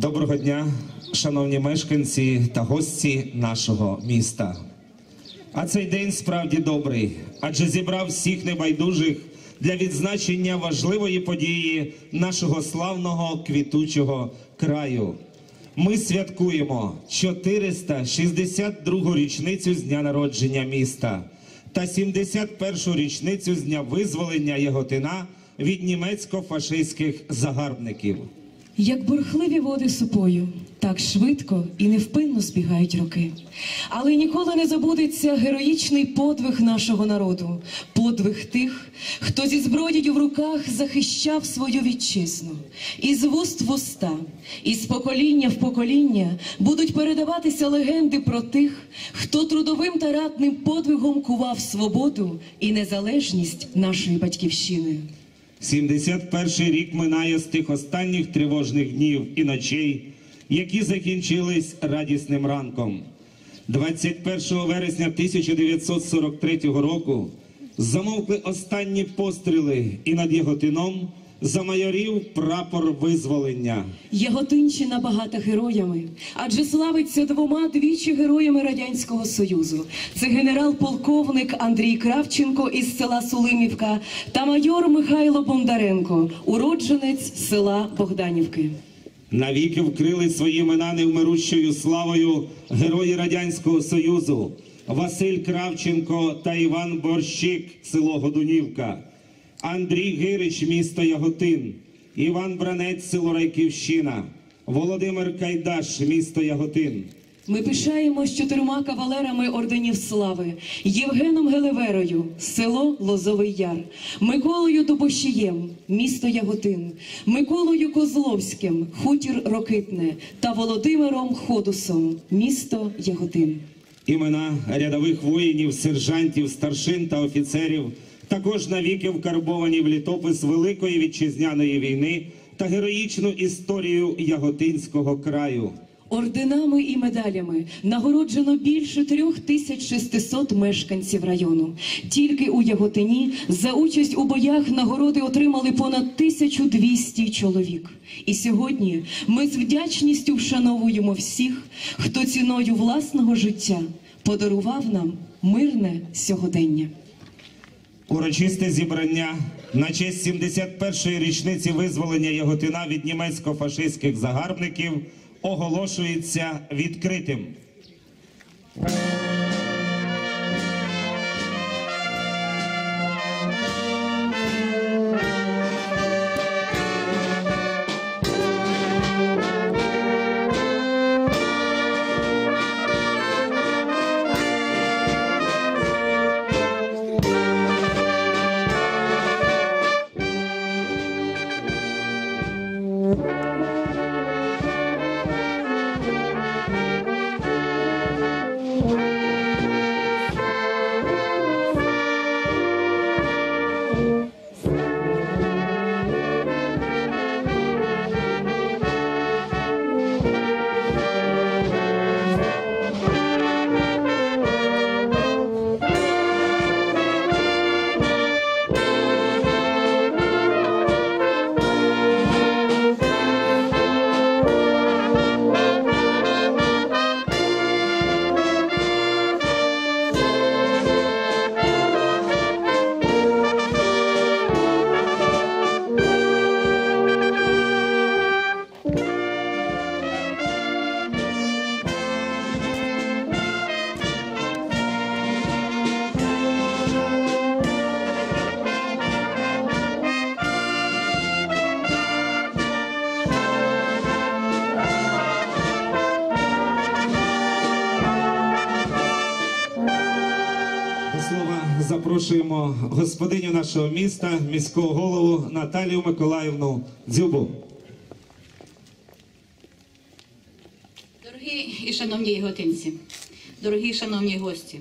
Доброго дня, шановні мешканці та гості нашого міста. А цей день справді добрий, адже зібрав всіх небайдужих для відзначення важливої події нашого славного квітучого краю. Ми святкуємо 462 річницю з дня народження міста та 71 річницю з дня визволення Яготина від німецько-фашистських загарбників. Як бурхливі води супою, так швидко і невпинно збігають роки. Але ніколи не забудеться героїчний подвиг нашого народу, подвиг тих, хто зі зброєю в руках захищав свою вітчизну. І з вуст в уста, і з покоління в покоління будуть передаватися легенди про тих, хто трудовим та ратним подвигом кував свободу і незалежність нашої батьківщини. 71 рік минає з тих останніх тривожних днів і ночей, які закінчились радісним ранком. 21 вересня 1943 року замовкли останні постріли, і над Яготином замайорів прапор визволення. Яготинщина багата героями, адже славиться двома двічі героями Радянського Союзу. Це генерал-полковник Андрій Кравченко із села Сулимівка та майор Михайло Бондаренко, уродженець села Богданівки. Навіки вкрили свої імена невмирущою славою герої Радянського Союзу Василь Кравченко та Іван Борщик, село Годунівка, Андрій Гирич, місто Яготин, Іван Бранець, село Райківщина, Володимир Кайдаш, місто Яготин. Ми пишаємось чотирма кавалерами орденів слави: Євгеном Гелеверою, село Лозовий Яр, Миколою Дубощієм, місто Яготин, Миколою Козловським, хутір Рокитне. Та Володимиром Ходусом, місто Яготин. Імена рядових воїнів, сержантів, старшин та офіцерів також навіки вкарбовані в літопис Великої вітчизняної війни та героїчну історію Яготинського краю. Орденами і медалями нагороджено більше 3600 мешканців району. Тільки у Яготині за участь у боях нагороди отримали понад 1200 чоловік. І сьогодні ми з вдячністю вшановуємо всіх, хто ціною власного життя подарував нам мирне сьогодення. Урочисте зібрання на честь 71-ї річниці визволення Яготина від німецько-фашистських загарбників оголошується відкритим. Bye. Запрошуємо господиню нашого міста, міського голову Наталію Миколаївну Дзюбу. Дорогі і шановні яготинці, дорогі і шановні гості,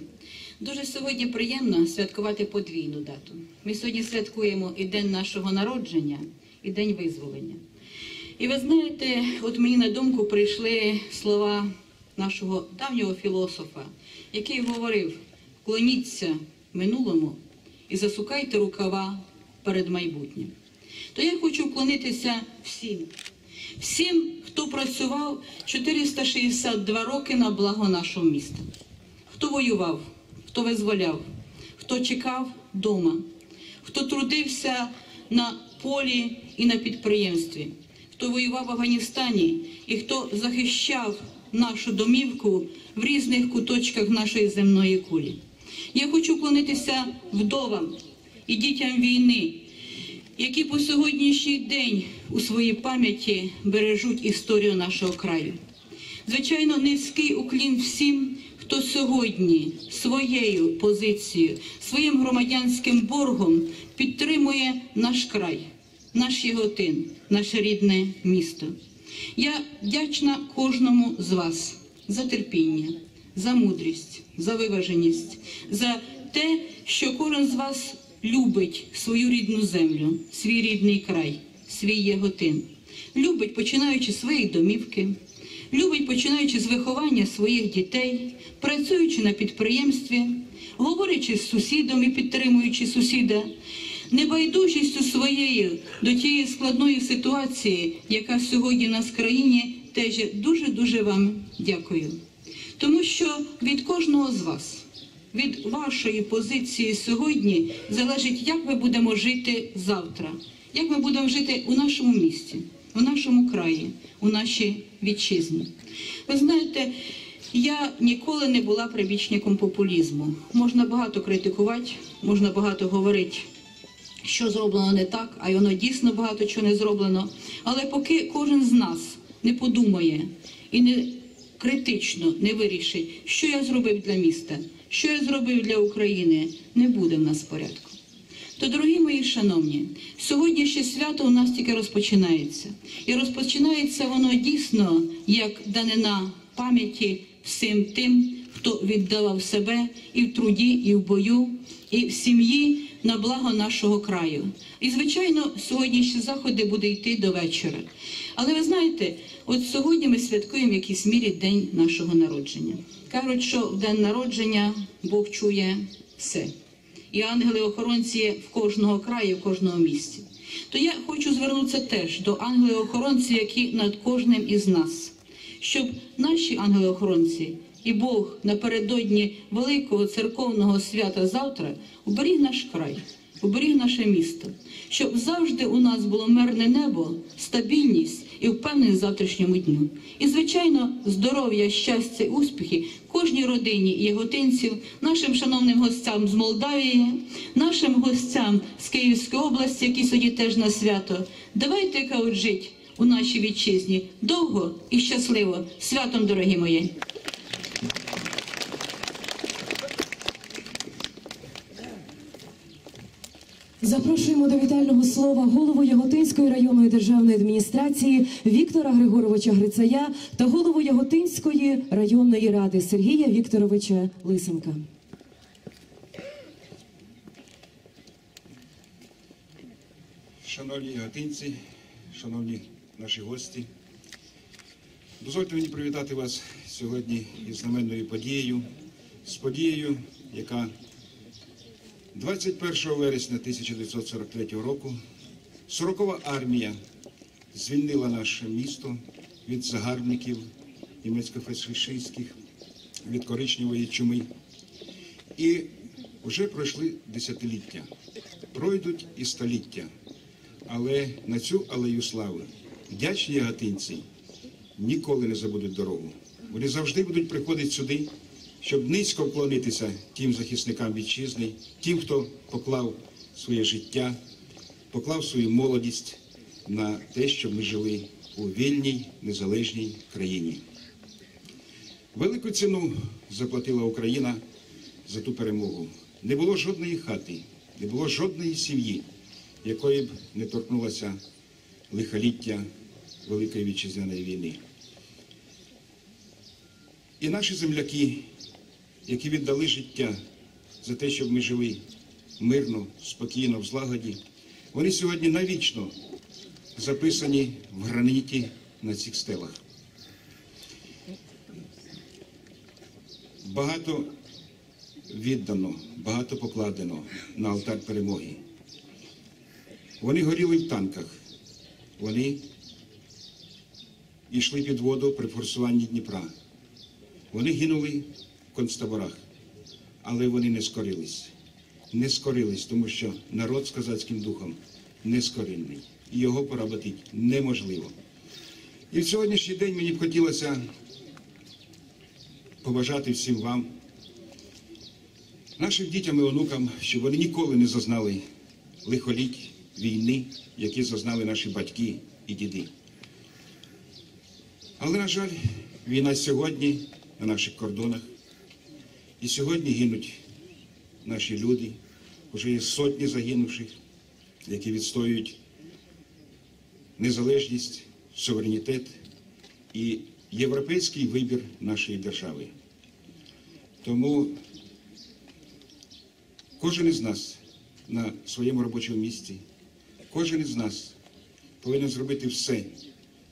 дуже сьогодні приємно святкувати подвійну дату. Ми сьогодні святкуємо і день нашого народження, і день визволення. І ви знаєте, от мені на думку прийшли слова нашого давнього філософа, який говорив: клоніться минулому і засукайте рукава перед майбутнім. То я хочу вклонитися всім, всім, хто працював 462 роки на благо нашого міста, хто воював, хто визволяв, хто чекав вдома, хто трудився на полі і на підприємстві, хто воював в Афганістані і хто захищав нашу домівку в різних куточках нашої земної кулі. Я хочу вклонитися вдовам і дітям війни, які по сьогоднішній день у своїй пам'яті бережуть історію нашого краю. Звичайно, низький уклін всім, хто сьогодні своєю позицією, своїм громадянським боргом підтримує наш край, наш Єготин, наше рідне місто. Я вдячна кожному з вас за терпіння, за мудрість, за виваженість, за те, що кожен з вас любить свою рідну землю, свій рідний край, свій Єготин. Любить, починаючи з своєї домівки, любить, починаючи з виховання своїх дітей, працюючи на підприємстві, говорячи з сусідом і підтримуючи сусіда, небайдужістю своєю до тієї складної ситуації, яка сьогодні в нас в країні, теж дуже-дуже вам дякую. Тому що від кожного з вас, від вашої позиції сьогодні залежить, як ми будемо жити завтра, як ми будемо жити у нашому місті, у нашому краї, у нашій вітчизні. Ви знаєте, я ніколи не була прибічником популізму. Можна багато критикувати, можна багато говорити що зроблено не так, а й воно дійсно багато чого не зроблено. Але поки кожен з нас не подумає і не критично не вирішить, що я зробив для міста, що я зробив для України, не буде в нас порядку. То, дорогі мої шановні, сьогоднішнє свято у нас тільки розпочинається. І розпочинається воно дійсно як данина пам'яті всім тим, хто віддавав себе і в труді, і в бою, і в сім'ї на благо нашого краю. І, звичайно, сьогоднішні заходи буде йти до вечора. Але ви знаєте, от сьогодні ми святкуємо в якійсь мірі день нашого народження. Кажуть, що в день народження Бог чує все. І ангели-охоронці в кожного краю, в кожному місті. То я хочу звернутися теж до ангелів-охоронців, які над кожним із нас, щоб наші ангели-охоронці і Бог напередодні великого церковного свята завтра уберіг наш край, уберіг наше місто, щоб завжди у нас було мирне небо, стабільність і впевненість в завтрашньому дню. І, звичайно, здоров'я, щастя, успіхи кожній родині і яготинців, нашим шановним гостям з Молдавії, нашим гостям з Київської області, які сьогодні теж на свято. Давайте каут жить у нашій вітчизні довго і щасливо. Святом, дорогі мої! Запрошуємо до вітального слова голову Яготинської районної державної адміністрації Віктора Григоровича Грицая та голову Яготинської районної ради Сергія Вікторовича Лисенка. Шановні гатинці, шановні наші гості, дозвольте мені привітати вас сьогодні із знаменною подією, з подією, яка 21 вересня 1943 року 40-ва армія звільнила наше місто від загарбників німецько-фашистських, від коричневої чуми. І вже пройшли десятиліття, пройдуть і століття. Але на цю алею слави вдячні яготинці ніколи не забудуть дорогу. Вони завжди будуть приходити сюди, щоб низько вклонитися тим захисникам вітчизни, тим, хто поклав своє життя, поклав свою молодість на те, щоб ми жили у вільній незалежній країні. Велику ціну заплатила Україна за ту перемогу. не було жодної хати, не було жодної сім'ї, якої б не торкнулося лихоліття Великої Вітчизняної війни. І наші земляки, які віддали життя за те, щоб ми жили мирно, спокійно, в злагоді, вони сьогодні навічно записані в граніті на цих стелах. Багато віддано, багато покладено на алтар перемоги. Вони горіли в танках, вони йшли під воду при форсуванні Дніпра. Вони гинули концтаборах, але вони не скорились. Не скорились, тому що народ з козацьким духом не скоринний. І його поработити неможливо. І в сьогоднішній день мені б хотілося побажати всім вам, нашим дітям і онукам, щоб вони ніколи не зазнали лихоліть війни, які зазнали наші батьки і діди. Але, на жаль, війна сьогодні на наших кордонах. І сьогодні гинуть наші люди. Вже є сотні загинувших, які відстоюють незалежність, суверенітет і європейський вибір нашої держави. Тому кожен із нас на своєму робочому місці, кожен із нас повинен зробити все,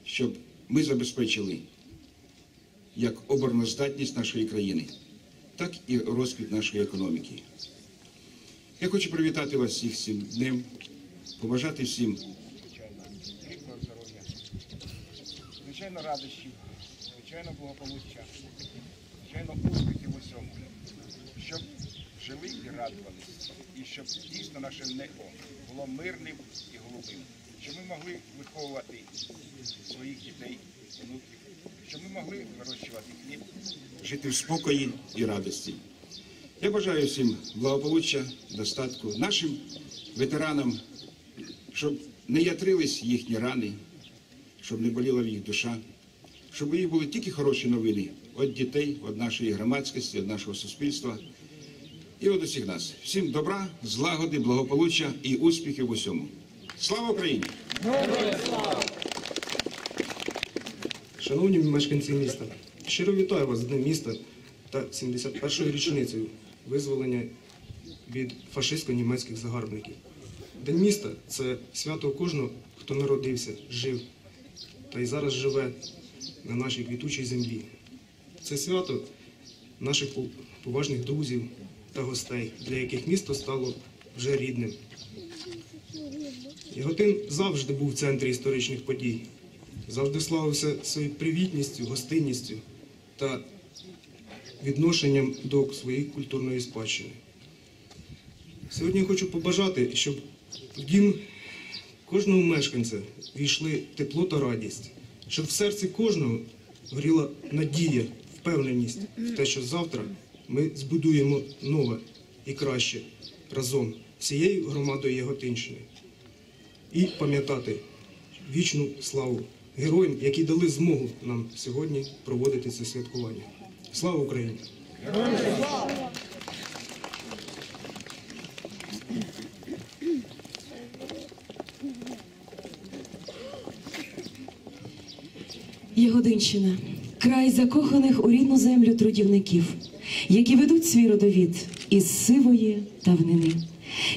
щоб ми забезпечили як обороноздатність нашої країни, так і розквіт нашої економіки. Я хочу привітати вас всіх цим днем, побажати всім звичайно, радощів, звичайно, благополуччя, звичайно, успіхів у всьому, щоб жили і радувалися, і щоб дійсно наше небо було мирним і голубим, щоб ми могли виховувати своїх дітей, щоб ми могли вирощувати хліб, жити в спокої і радості. Я бажаю всім благополуччя, достатку, нашим ветеранам, щоб не ятрились їхні рани, щоб не боліла в їх душа, щоб у їх були тільки хороші новини від дітей, від нашої громадськості, від нашого суспільства і від усіх нас. Всім добра, злагоди, благополуччя і успіхів в усьому. Слава Україні! Шановні мешканці міста, щиро вітаю вас з Днем міста та 71-ю річницею визволення від фашистсько-німецьких загарбників. День міста це свято кожного, хто народився, жив та й зараз живе на нашій квітучій землі. Це свято наших поважних друзів та гостей, для яких місто стало вже рідним. Яготин завжди був в центрі історичних подій, завжди славився своєю привітністю, гостинністю та відношенням до своєї культурної спадщини. Сьогодні я хочу побажати, щоб в дім кожного мешканця війшли тепло та радість, щоб в серці кожного горіла надія, впевненість в те, що завтра ми збудуємо нове і краще разом всією громадою Яготинщини і пам'ятати вічну славу героям, які дали змогу нам сьогодні проводити це святкування. Слава Україні! Ягодинщина край закоханих у рідну землю трудівників, які ведуть свій родовід із сивої давнини.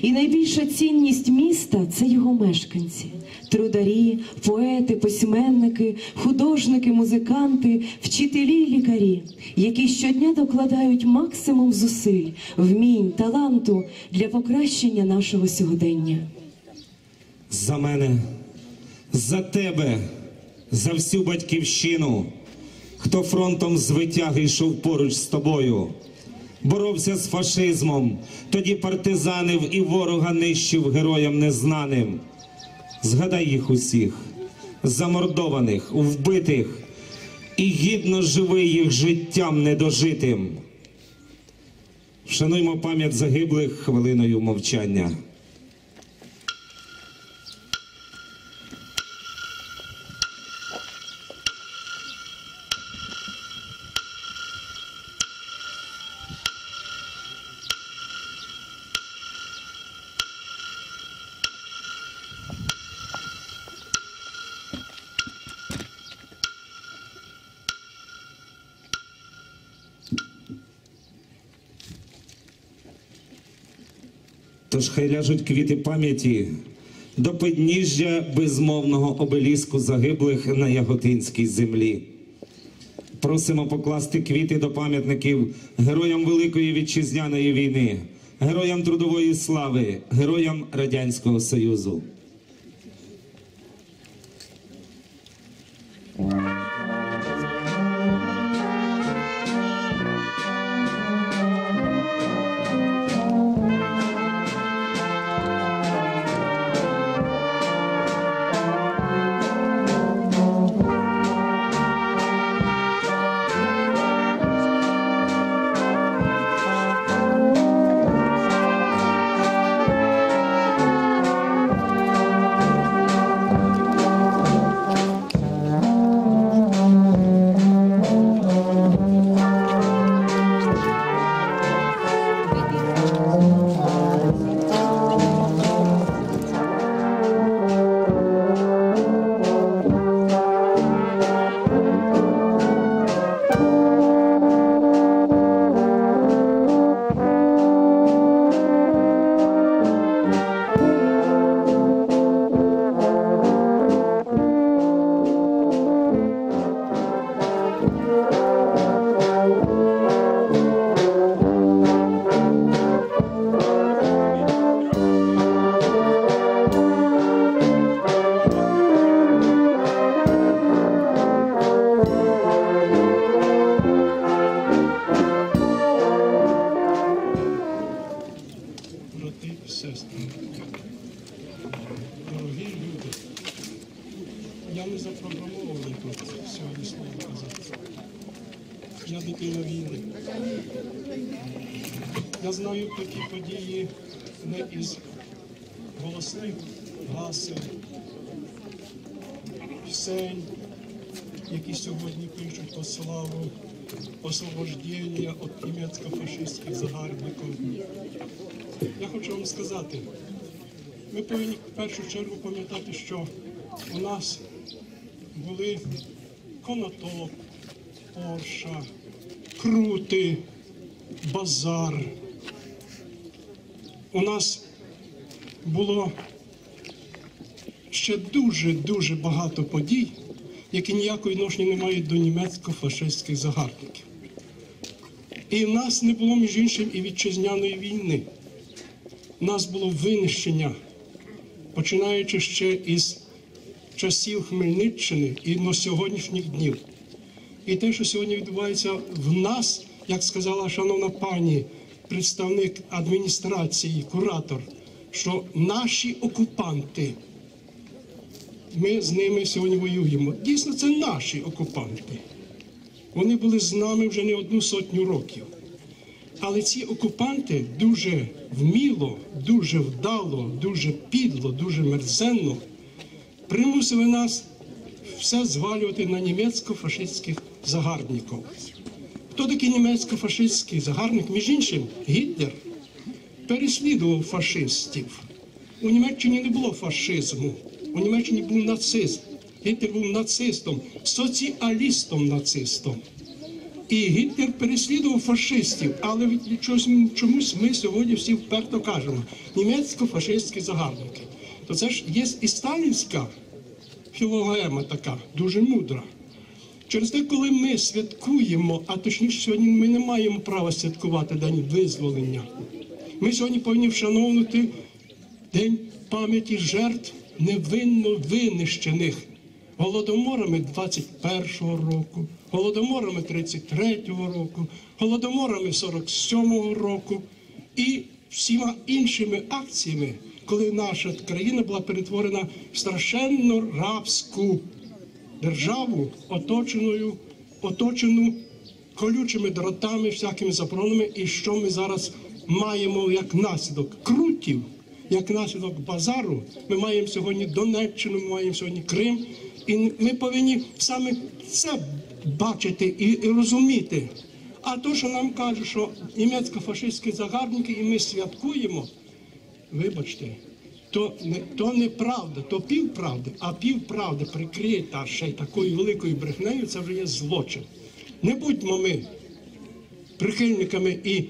І найбільша цінність міста це його мешканці, трударі, поети, письменники, художники, музиканти, вчителі, лікарі, які щодня докладають максимум зусиль, вмінь, таланту для покращення нашого сьогодення. За мене, за тебе, за всю батьківщину, хто фронтом з витяги йшов поруч з тобою, боровся з фашизмом, тоді партизанив і ворога нищив героям незнаним. Згадай їх усіх, замордованих, вбитих, і гідно живи їх життям недожитим. Вшануймо пам'ять загиблих хвилиною мовчання. Тож хай ляжуть квіти пам'яті до підніжжя безмовного обеліску загиблих на Яготинській землі. Просимо покласти квіти до пам'ятників героям Великої Вітчизняної війни, героям трудової слави, героям Радянського Союзу. Які сьогодні пишуть по славу освобождення від німецько-фашистських загарбників. Я хочу вам сказати, ми повинні в першу чергу пам'ятати, що у нас були конотоп, Орша, Крути, Базар. У нас було ще дуже-дуже багато подій, які ніякої відношення не мають до німецько-фашистських загарбників. І в нас не було, між іншим, і вітчизняної війни. У нас було винищення, починаючи ще із часів Хмельниччини і до сьогоднішніх днів. І те, що сьогодні відбувається в нас, як сказала шановна пані, представник адміністрації, куратор, що наші окупанти, ми з ними сьогодні воюємо. Дійсно, це наші окупанти. Вони були з нами вже не одну сотню років. Але ці окупанти дуже вміло, дуже вдало, дуже підло, дуже мерзенно примусили нас все звалювати на німецько-фашистських загарбників. Хто такий німецько-фашистський загарбник? Між іншим, Гітлер переслідував фашистів. У Німеччині не було фашизму, у Німеччині був нацизм. Гітлер був нацистом, соціалістом-нацистом. І Гітлер переслідував фашистів, але чомусь ми сьогодні всі вперто кажемо німецько-фашистські загарбники. То це ж є і сталінська філогема така, дуже мудра. Через те, коли ми святкуємо, а точніше сьогодні ми не маємо права святкувати День визволення. Ми сьогодні повинні вшановувати День пам'яті жертв невинно винищених голодоморами 21-го року, голодоморами 33-го року, голодоморами 47-го року і всіма іншими акціями, коли наша країна була перетворена в страшенно рабську державу, оточеною, оточену колючими дротами, всякими заборонами, і що ми зараз маємо як наслідок? Крутів, як наслідок базару. Ми маємо сьогодні Донеччину, ми маємо сьогодні Крим, і ми повинні саме це бачити і, і розуміти. А то, що нам кажуть, що німецько-фашистські загарбники, і ми святкуємо, вибачте, то не то неправда, то півправди, а півправди прикрита ще й такою великою брехнею, це вже є злочин. Не будьмо ми прихильниками і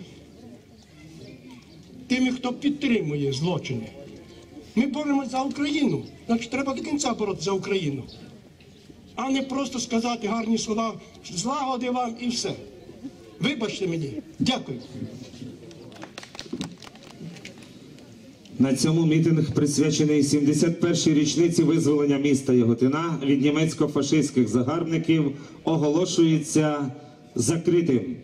тими, хто підтримує злочини. Ми боремося за Україну, значить треба до кінця боротися за Україну. А не просто сказати гарні слова, злагоди вам і все. Вибачте мені. Дякую. На цьому мітинг присвячений 71-й річниці визволення міста Яготина від німецько-фашистських загарбників оголошується закритим.